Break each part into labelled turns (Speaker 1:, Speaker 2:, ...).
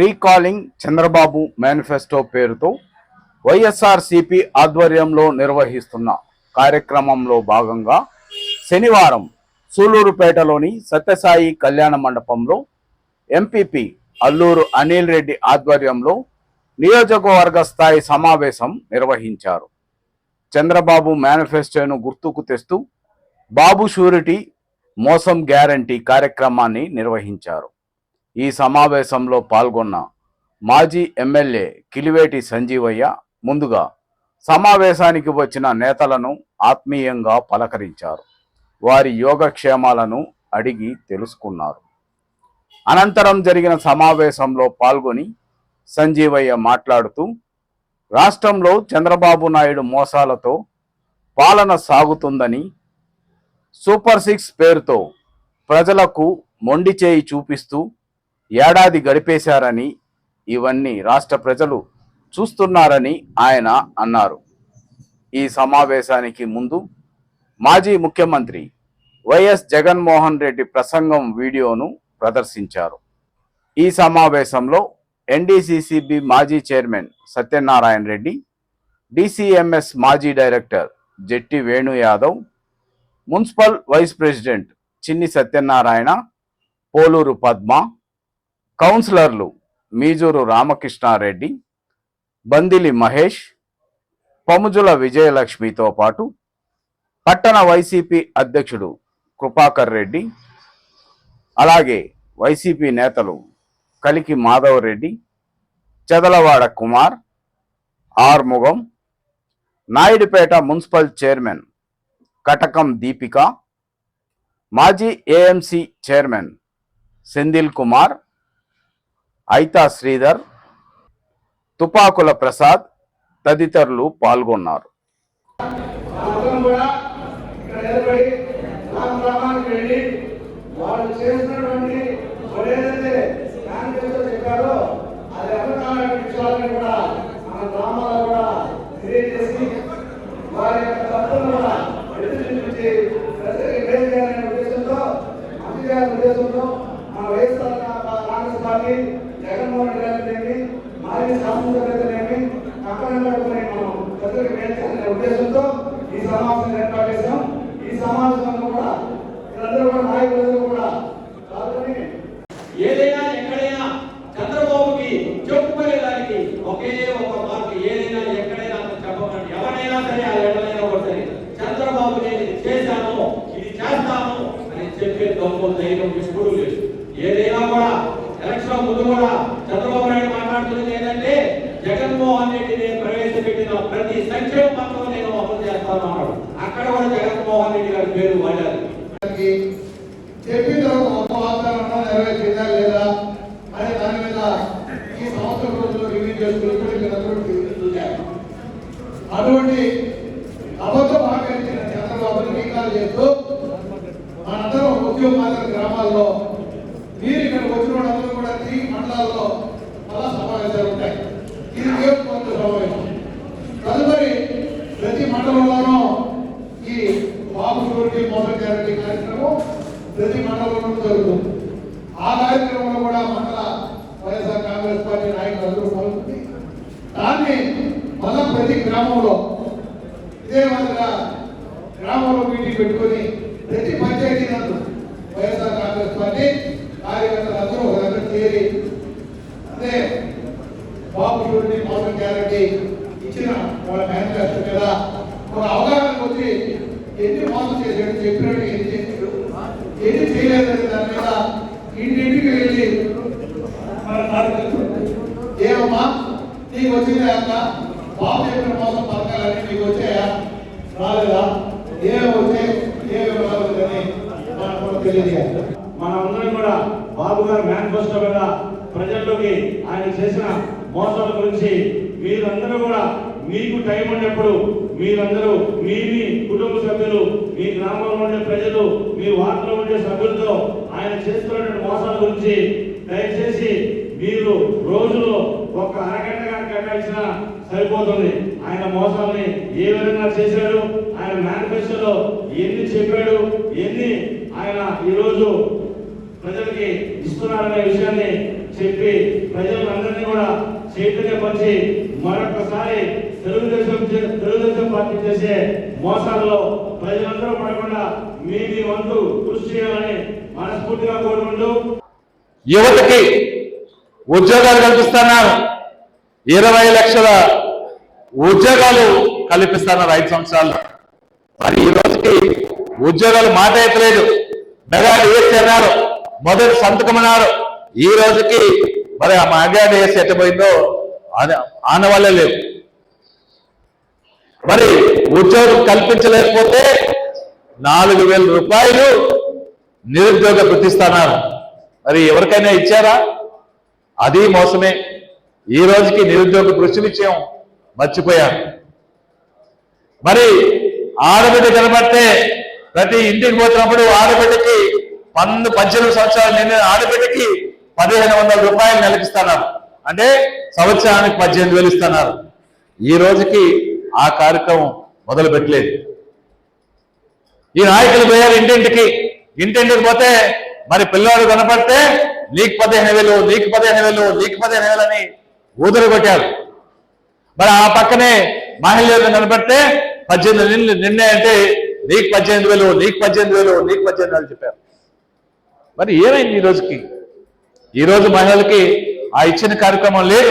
Speaker 1: Recalling Chandrababu manifesto పేరుతో వైఎస్ఆర్సిపి ఆధ్వర్యంలో నిర్వహిస్తున్న కార్యక్రమంలో భాగంగా శనివారం సూలూరుపేటలోని సత్యసాయి కళ్యాణ మండపంలో ఎంపీపీ అల్లూరు అనిల్ రెడ్డి ఆధ్వర్యంలో నియోజకవర్గ స్థాయి సమావేశం నిర్వహించారు. చంద్రబాబు మేనిఫెస్టోను గుర్తుకు తెస్తూ బాబు షూరిటీ మోసం గ్యారంటీ కార్యక్రమాన్ని నిర్వహించారు. ఈ సమావేశంలో పాల్గొన్న మాజీ ఎమ్మెల్యే కిలివేటి సంజీవయ్య ముందుగా సమావేశానికి వచ్చిన నేతలను ఆత్మీయంగా పలకరించారు. వారి యోగక్షేమాలను అడిగి తెలుసుకున్నారు. అనంతరం జరిగిన సమావేశంలో పాల్గొని సంజీవయ్య మాట్లాడుతూ రాష్ట్రంలో చంద్రబాబు నాయుడు మోసాలతో పాలన సాగుతుందని సూపర్ సిక్స్ పేరుతో ప్రజలకు మొండి చేయి చూపిస్తూ ఏడాది గడిపేశారని ఇవన్నీ రాష్ట్ర ప్రజలు చూస్తున్నారని ఆయన అన్నారు. ఈ సమావేశానికి ముందు మాజీ ముఖ్యమంత్రి వైఎస్ జగన్మోహన్ రెడ్డి ప్రసంగం వీడియోను ప్రదర్శించారు. ఈ సమావేశంలో ఎన్డీసీసీబీ మాజీ చైర్మన్ సత్యనారాయణ రెడ్డి డిసిఎంఎస్ మాజీ director Jetti Venu Yadav municipal vice president Chinni Satyanarayana Poluru Padma కౌన్సిలర్లు మీజూరు రామకృష్ణారెడ్డి బందిలి మహేష్ పముజుల విజయలక్ష్మితో పాటు పట్టణ వైసీపీ అధ్యక్షుడు కృపాకర్ రెడ్డి అలాగే వైసీపీ నేతలు కలికి మాధవ్ రెడ్డి చెదలవాడ కుమార్ ఆర్ముగం నాయుడుపేట మున్సిపల్ చైర్మన్ కటకం దీపిక మాజీ ఏఎంసీ చైర్మన్ సెందిల్ కుమార్ ఐతా శ్రీధర్ తుపాకుల ప్రసాద్ తదితరులు పాల్గొన్నారు
Speaker 2: అందరం కూడా ఇక్కడ నిలబడి గ్రామ గ్రామానికి వెళ్ళి వాళ్ళు చేసినటువంటి వాళ్ళు ఏదైతే మేనిఫెస్టో చెప్పారో అది అభిప్రాయ విషయాలను కూడా మన గ్రామాల్లో కూడా తెలియజేసి వారి యొక్క తప్పులను కూడా ఎత్తి చూపించి ప్రజలకు మేలు చేయాలనే ఉద్దేశంతో మంచి చేయాలనే ఉద్దేశంతో మన YSR Congress party Jaganmohan Reddy గారిని మాజీ సాంస్కృతికతనేమి పక్కన పెట్టుకుని మనం ప్రజలకు మేలు చేయాలనే ఉద్దేశంతో ఈ సమావేశం ఏర్పాటు చేశాం ఈ సమావేశంలో కూడా వీళ్ళందరూ కూడా నాయకులందరూ కూడా పాల్గొని
Speaker 3: ఏదైనా ఎక్కడైనా చంద్రబాబుకి చెప్పుకునేదానికి ఒకే ఒక మాట ఏదైనా ఎక్కడైనా అతను చెప్పకండి ఎవరైనా సరే ఆ ఎవరైనా కూడా సరే చంద్రబాబు నేను ఇది చేశాను ఇది చేస్తాను అని చెప్పే దమ్ము ధైర్యం ఎప్పుడు లేదు ఏదైనా కూడా ఎలక్షన్ ముందు కూడా చంద్రబాబు నాయుడు మాట్లాడుతున్నది ఏంటంటే జగన్మోహన్ రెడ్డి నేను ప్రవేశపెట్టిన ప్రతి సంక్షేమ పథకం నేను అమలు చేస్తాను అన్నాడు అక్కడ కూడా జగన్మోహన్ రెడ్డి గారి పేరు వాడారు.
Speaker 2: చెప్పిన తర్వాత నెరవేర్చిందా లేదా అనే దాని మీద ఈ సంవత్సరం రోజుల్లో రివ్యూ చేసుకుని ఇప్పుడు మీరందరూ అటువంటి అబద్ధం ఆకరించిన చంద్రబాబుని టీకాలు చేస్తూ మనందరం ఉద్యోగ గ్రామాల్లో మీరు ఇక్కడికి వచ్చిన వాళ్ళందరూ కూడా ఈ మండలాల్లో చాలా సమావేశాలు ఉంటాయి. ఇది నియోజకవర్గ సమావేశం. తదుపరి ప్రతి మండలంలోనూ ఈ బాబు షూరిటీ మోసం గ్యారంటీ కార్యక్రమం ప్రతి మండలంలో జరుగుతుంది. ఆ కార్యక్రమంలో కూడా మండల వైఎస్ఆర్ కాంగ్రెస్ పార్టీ నాయకులు అందరూ పాల్గొంది దాన్ని మళ్ళా ప్రతి గ్రామంలో ఇదే మాదిరిగా గ్రామంలో మీటింగ్ పెట్టుకొని ప్రతి పంచాయతీ నందు వైఎస్ఆర్ కాంగ్రెస్ పార్టీ కార్యకర్త అందరూ ఒక దగ్గర చేరి అదే బాబు షూరిటీ మోసం గ్యారంటీ ఇచ్చిన వాళ్ళ మేనిఫెస్టో మీద ఒక అవగాహన వచ్చి ఎన్ని మోసం చేశాడు చెప్పినట్టు ఎన్ని చేశాడు ఏది చేయలేదని దాని మీద ఇంటింటికి వెళ్ళి ఏమమ్మా నీకు వచ్చిందా అక్క బాబు చెప్పిన మోసం పథకాలన్నీ నీకు వచ్చాయా? రాలేదా? ఏమి వచ్చాయి? ఏమి రాలేదని మనకు తెలియజేయాలి.
Speaker 4: మనందరం కూడా బాబు గారు మేనిఫెస్టో మీద ప్రజల్లోకి ఆయన చేసిన మోసాల గురించి మీరందరూ కూడా మీకు టైం ఉన్నప్పుడు మీరందరూ మీ మీ కుటుంబ సభ్యులు మీ గ్రామంలో ఉండే ప్రజలు మీ వార్డులో ఉండే సభ్యులతో ఆయన చేస్తున్నటువంటి మోసాల గురించి దయచేసి మీరు రోజులో ఒక అరగంట కట్టాల్సిన కేటాయించినా సరిపోతుంది. ఆయన మోసాల్ని ఏ విధంగా చేశాడు ఆయన మేనిఫెస్టోలో ఎన్ని చెప్పాడు ఎన్ని ఆయన ఈరోజు ప్రజలకి ఇస్తున్నారనే విషయాన్ని చెప్పి ప్రజలందరినీ కూడా చైతన్యపరిచి మరొకసారి తెలుగుదేశం తెలుగుదేశం పార్టీ చేసే మోసాల్లో ప్రజలందరూ పడకుండా మీ మీ వంతు కృషి చేయాలని మనస్ఫూర్తిగా కోరుకుంటూ
Speaker 5: యువతకి ఉద్యోగాలు కల్పిస్తున్నారు. ఇరవై లక్షల ఉద్యోగాలు కల్పిస్తున్నారు ఐదు సంవత్సరాల్లో. మరి ఈ రోజుకి ఉద్యోగాలు మాట ఎత్తలేదు. మెగా డిఎస్సీ అన్నారు. మొదటి సంతకం అన్నారు ఈ రోజుకి మరి ఆ మెగా వేసి ఎట్టబోయిందో? అది ఆనవాళ్ళే లేవు మరి ఉద్యోగం కల్పించలేకపోతే నాలుగు వేల రూపాయలు నిరుద్యోగ గుర్తిస్తున్నారు మరి ఎవరికైనా ఇచ్చారా? అది మోసమే. ఈ రోజుకి నిరుద్యోగ కృషి విషయం మర్చిపోయారు మరి ఆడబిడ్డ కనబడితే ప్రతి ఇంటికి పోతున్నప్పుడు ఆడబిడ్డకి పన్ను పద్దెనిమిది సంవత్సరాలు నిన్న ఆడబిడ్డకి పదిహేను వందల రూపాయలు నెలకిస్తున్నారు. అంటే సంవత్సరానికి పద్దెనిమిది వేలు ఇస్తున్నారు. ఈ రోజుకి ఆ కార్యక్రమం మొదలు పెట్టలేదు ఈ నాయకులు పోయారు ఇంటింటికి. ఇంటింటికి పోతే మరి పిల్లవాడు కనపడితే నీకు పదిహేను వేలు నీకు పదిహేను వేలు నీకు పదిహేను వేలు అని ఊదరు కొట్టారు మరి ఆ పక్కనే మహిళలు కనపడితే పద్దెనిమిది నిన్నే అంటే నీకు పద్దెనిమిది వేలు నీకు పద్దెనిమిది వేలు నీకు పద్దెనిమిది వేలు చెప్పారు. మరి ఏమైంది ఈ రోజుకి? ఈ రోజు మహిళలకి ఆ ఇచ్చిన కార్యక్రమం లేదు.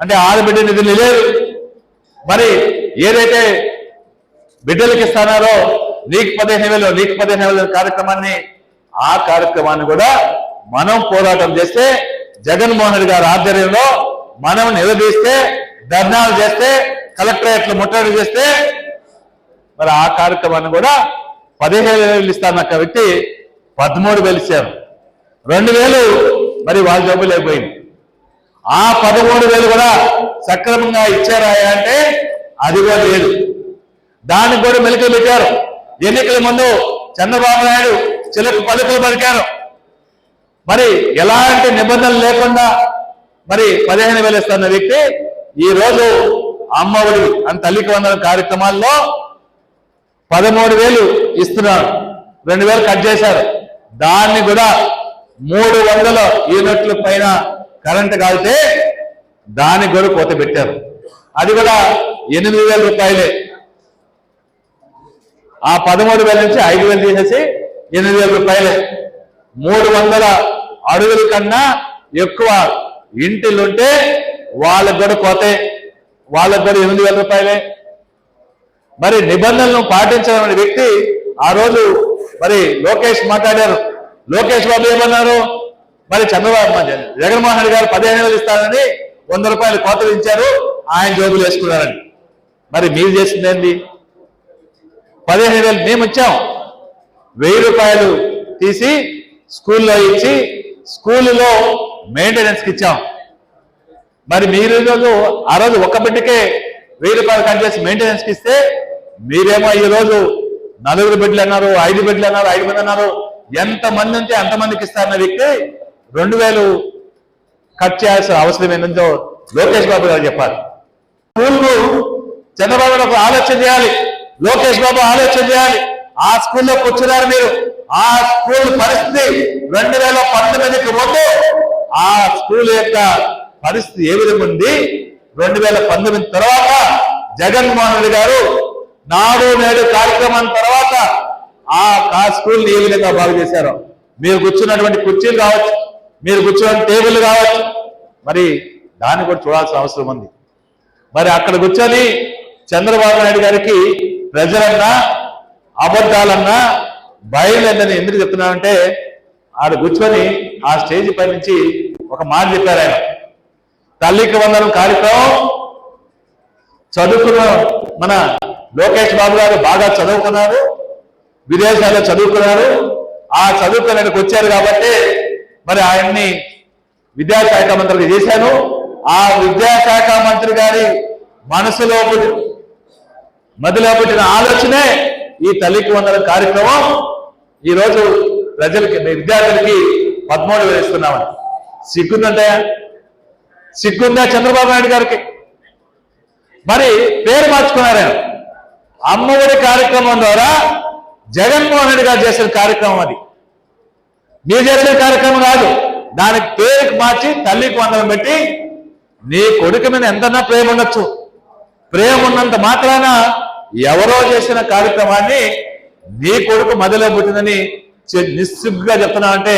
Speaker 5: అంటే ఆడబిడ్డ నిధులు లేదు మరి ఏదైతే బిడ్డలకి ఇస్తానారో నీకు పదిహేను వేలు నీకు పదిహేను వేల కార్యక్రమాన్ని ఆ కార్యక్రమాన్ని కూడా మనం పోరాటం చేస్తే జగన్మోహన్ రెడ్డి గారి ఆధ్వర్యంలో మనం నిలదీస్తే ధర్నాలు చేస్తే కలెక్టరేట్లు ముట్టడి చేస్తే మరి ఆ కార్యక్రమాన్ని కూడా పదిహేను వేలు ఇస్తానక్క వ్యక్తి పదమూడు వేలు ఇచ్చారు. రెండు వేలు మరి వాళ్ళ జబ్బు లేకపోయింది ఆ పదమూడు వేలు కూడా సక్రమంగా ఇచ్చారా అంటే అది కూడా లేదు. దానికి కూడా మెలికలు పెట్టారు. ఎన్నికల ముందు చంద్రబాబు నాయుడు చిలకు పలుకులు పలికారు. మరి ఎలాంటి నిబంధనలు లేకుండా మరి పదిహేను వేలు ఇస్తున్న వ్యక్తి ఈ రోజు అమ్మఒడి అని తల్లికి వందల కార్యక్రమాల్లో పదమూడు వేలు ఇస్తున్నారు. రెండు వేలు కట్ చేశారు. దాన్ని కూడా మూడు వందల యూనిట్ల పైన కరెంట్ కాలితే దానికి కూడా కోత పెట్టారు. అది కూడా ఎనిమిది వేల రూపాయలే. ఆ పదమూడు వేల నుంచి ఐదు వేలు తీసేసి ఎనిమిది వేల రూపాయలే. మూడు వందల అడుగుల కన్నా ఎక్కువ ఇంటిలుంటే వాళ్ళకు కూడా కోతే వాళ్ళకు కూడా ఎనిమిది వేల రూపాయలే. మరి నిబంధనలను పాటించిన వ్యక్తి ఆ రోజు మరి లోకేష్ మాట్లాడారు. లోకేష్ బాబు ఏమన్నారు? మరి చంద్రబాబు జగన్- జగన్మోహన్ రెడ్డి గారు పదిహేను వేలు ఇస్తారని వంద రూపాయలు కోతలు ఇచ్చారు ఆయన జోబులు వేసుకున్నారని. మరి మీరు చేసిందేంటి పదిహేను వేలు మేము ఇచ్చాం. వెయ్యి రూపాయలు తీసి స్కూల్లో ఇచ్చి స్కూల్లో మెయింటెనెన్స్కి ఇచ్చాం. మరి మీరు ఈ రోజు ఆ రోజు ఒక్క బిడ్డకే వెయ్యి రూపాయలు కట్ చేసి మెయింటెనెన్స్కి ఇస్తే మీరేమో ఈరోజు రోజు నలుగురు బిడ్డలు అన్నారు ఐదు బిడ్డలు అన్నారు ఐదు మంది అన్నారు. ఎంతమంది ఉంటే అంతమందికి ఇస్తారన్న వ్యక్తి రెండు వేలు కట్ చేయాల్సిన అవసరం ఏంటో లోకేష్ బాబు గారు చెప్పాలి స్కూల్కు చంద్రబాబు నాయుడు ఒక ఆలోచన చేయాలి. లోకేష్ బాబు ఆలోచన చేయాలి. ఆ స్కూల్లో కూర్చున్నారు మీరు. ఆ స్కూల్ పరిస్థితి రెండు వేల పంతొమ్మిదికి ముందు ఆ స్కూల్ యొక్క పరిస్థితి ఏ విధంగా ఉంది? రెండు వేల పంతొమ్మిది తర్వాత జగన్మోహన్ రెడ్డి గారు నాడు నేడు కార్యక్రమం తర్వాత ఆ ఆ స్కూల్ ఏ విధంగా బాగు చేశారో. మీరు కూర్చున్నటువంటి కుర్చీలు కావచ్చు మీరు కూర్చున్న టేబుల్ కావచ్చు మరి దాన్ని కూడా చూడాల్సిన అవసరం ఉంది. మరి అక్కడ కూర్చొని చంద్రబాబు నాయుడు గారికి ప్రజలన్నా అబద్ధాలన్నా భయం లేదని ఎందుకు చెప్తున్నానంటే ఆడ కూర్చొని ఆ స్టేజ్ పై నుంచి ఒక మాట చెప్పారు ఆయన. తల్లికి వందనం కార్యక్రమం చదువుకున్న మన లోకేష్ బాబు గారు బాగా చదువుకున్నారు. విదేశాల్లో చదువుకున్నారు. ఆ చదువుకునేందుకు వచ్చారు కాబట్టి మరి ఆయన్ని విద్యాశాఖ మంత్రిగా చేశాను. ఆ విద్యాశాఖ మంత్రి గారి మనసులో మదిలో పుట్టిన ఆలోచనే ఈ తల్లికి వందల కార్యక్రమం. ఈరోజు ప్రజలకి విద్యార్థులకి పదమూడు వేలు ఇస్తున్నామని సిగ్గుందంటే? సిగ్గుందా చంద్రబాబు నాయుడు గారికి? మరి పేరు మార్చుకున్నారు అమ్మఒడి కార్యక్రమం ద్వారా జగన్మోహన్ రెడ్డి గారు చేసిన కార్యక్రమం అది. మీరు చేసిన కార్యక్రమం కాదు. దానికి పేరుకి మార్చి తల్లికి వందనం పెట్టి నీ కొడుకు మీద ఎంతన్నా ప్రేమ ఉండొచ్చు. ప్రేమ ఉన్నంత మాత్రాన ఎవరో చేసిన కార్యక్రమాన్ని నీ కొడుకు మదిలో పుట్టిందని చె- నిస్సిగ్గుగా చెప్తున్నా అంటే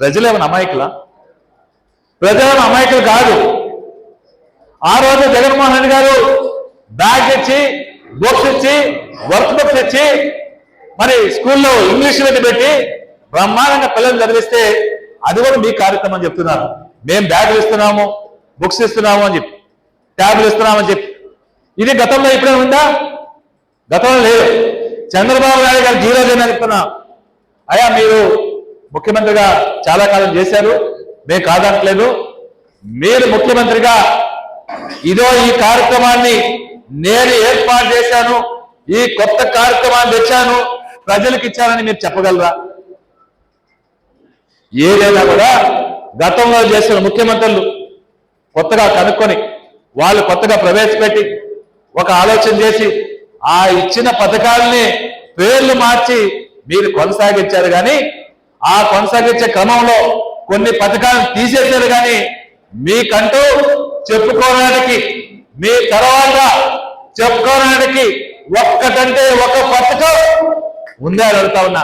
Speaker 5: ప్రజలేమన్నా అమాయకులా? ప్రజలను అమాయకులు కాదు. ఆ రోజు జగన్మోహన్ రెడ్డి గారు బ్యాగ్ ఇచ్చి బుక్స్ ఇచ్చి వర్క్ బుక్స్ ఇచ్చి మరి స్కూల్లో ఇంగ్లీష్ మీడియం పెట్టి బ్రహ్మాండంగా పిల్లలు చదివిస్తే అది కూడా మీ కార్యక్రమం అని చెప్తున్నారు. మేము బ్యాగులు ఇస్తున్నాము బుక్స్ ఇస్తున్నాము అని చెప్పి ట్యాబ్లు ఇస్తున్నామని చెప్పి. ఇది గతంలో ఇప్పుడే ఉందా? గతంలో లేదు. చంద్రబాబు నాయుడు గారు జీరో అని చెప్తున్నా. అయ్యా మీరు ముఖ్యమంత్రిగా చాలా కాలం చేశారు మేము కాదనట్లేదు. మీరు ముఖ్యమంత్రిగా ఇదో ఈ కార్యక్రమాన్ని నేను ఏర్పాటు చేశాను ఈ కొత్త కార్యక్రమాన్ని తెచ్చాను ప్రజలకు ఇచ్చారని మీరు చెప్పగలరా? ఏదైనా కూడా గతంలో చేసిన ముఖ్యమంత్రులు కొత్తగా కనుక్కొని వాళ్ళు కొత్తగా ప్రవేశపెట్టి ఒక ఆలోచన చేసి ఆ ఇచ్చిన పథకాలని పేర్లు మార్చి మీరు కొనసాగించారు కానీ ఆ కొనసాగించే క్రమంలో కొన్ని పథకాలను తీసేశారు కానీ మీకంటూ చెప్పుకోవడానికి మీ తర్వాత చెప్పుకోవడానికి ఒక్కటంటే ఒక పథకం ముందే అడుగుతా ఉన్నా.